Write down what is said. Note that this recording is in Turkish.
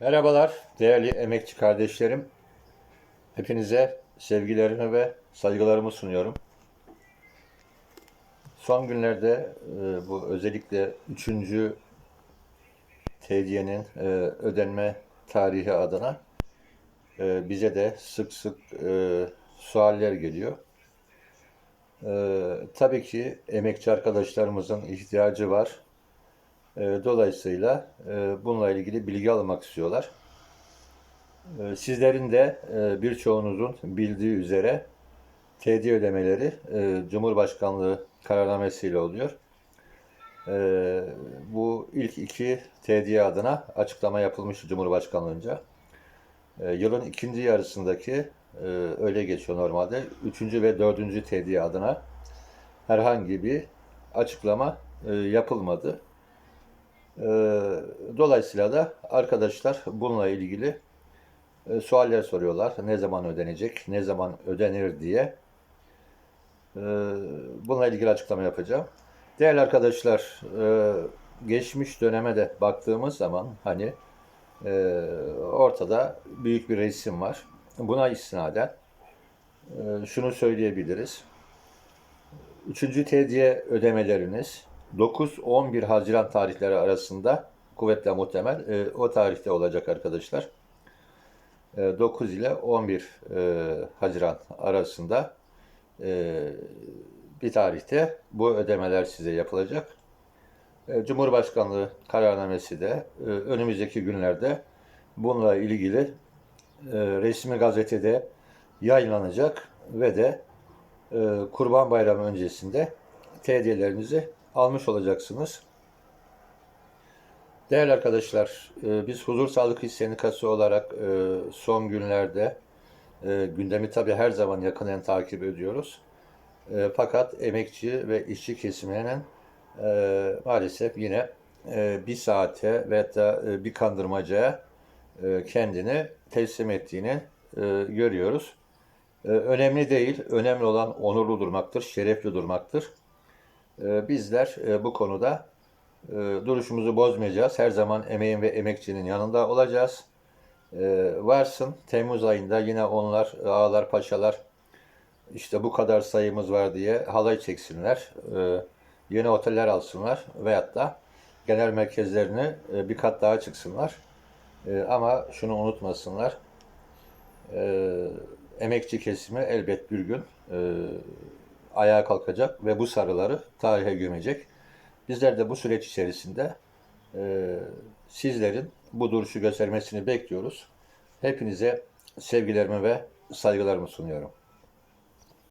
Merhabalar değerli emekçi kardeşlerim. Hepinize sevgilerimi ve saygılarımı sunuyorum. Son günlerde e, bu özellikle 3. tediyenin e, ödenme tarihi adına e, bize de sık sık sualler geliyor. Tabii ki emekçi arkadaşlarımızın ihtiyacı var. E, Dolayısıyla e, bununla ilgili bilgi almak istiyorlar. E, Sizlerin de e, birçoğunuzun bildiği üzere tedi ödemeleri e, Cumhurbaşkanlığı kararnamesiyle oluyor. E, Bu ilk iki tediye adına açıklama yapılmış Cumhurbaşkanlığınca. Yılın ikinci yarısındaki öyle geçiyor normalde. Üçüncü ve dördüncü tediye adına herhangi bir açıklama yapılmadı. Ee, Dolayısıyla da arkadaşlar bununla ilgili e, sualler soruyorlar. Ne zaman ödenecek, ne zaman ödenir diye. Ee, Bununla ilgili açıklama yapacağım. Değerli arkadaşlar, e, geçmiş döneme de baktığımız zaman hani e, ortada büyük bir resim var. Buna istinaden şunu söyleyebiliriz. Üçüncü tediye ödemeleriniz 9-11 Haziran tarihleri arasında kuvvetle muhtemel e, o tarihte olacak arkadaşlar. E, 9 ile 11 e, Haziran arasında e, bir tarihte bu ödemeler size yapılacak. E, Cumhurbaşkanlığı kararnamesi de e, önümüzdeki günlerde bununla ilgili e, resmi gazetede yayınlanacak ve de e, Kurban Bayramı öncesinde tediyelerinizi almış olacaksınız. Değerli arkadaşlar, e, biz Huzur Sağlık Sendikası olarak e, son günlerde e, gündemi tabii her zaman yakından takip ediyoruz. Fakat emekçi ve işçi kesiminin maalesef yine bir saate ve e, bir kandırmacaya kendini teslim ettiğini görüyoruz. Önemli değil, önemli olan onurlu durmaktır, şerefli durmaktır. Ee, Bizler e, bu konuda e, duruşumuzu bozmayacağız. Her zaman emeğin ve emekçinin yanında olacağız. Ee, Varsın Temmuz ayında yine onlar ağalar paşalar işte bu kadar sayımız var diye halay çeksinler. Ee, Yeni oteller alsınlar veyahut da genel merkezlerini e, bir kat daha çıksınlar. Ama şunu unutmasınlar. Emekçi kesimi elbet bir gün ayağa kalkacak ve bu sarıları tarihe gömecek. Bizler de bu süreç içerisinde e, sizlerin bu duruşu göstermesini bekliyoruz. Hepinize sevgilerimi ve saygılarımı sunuyorum.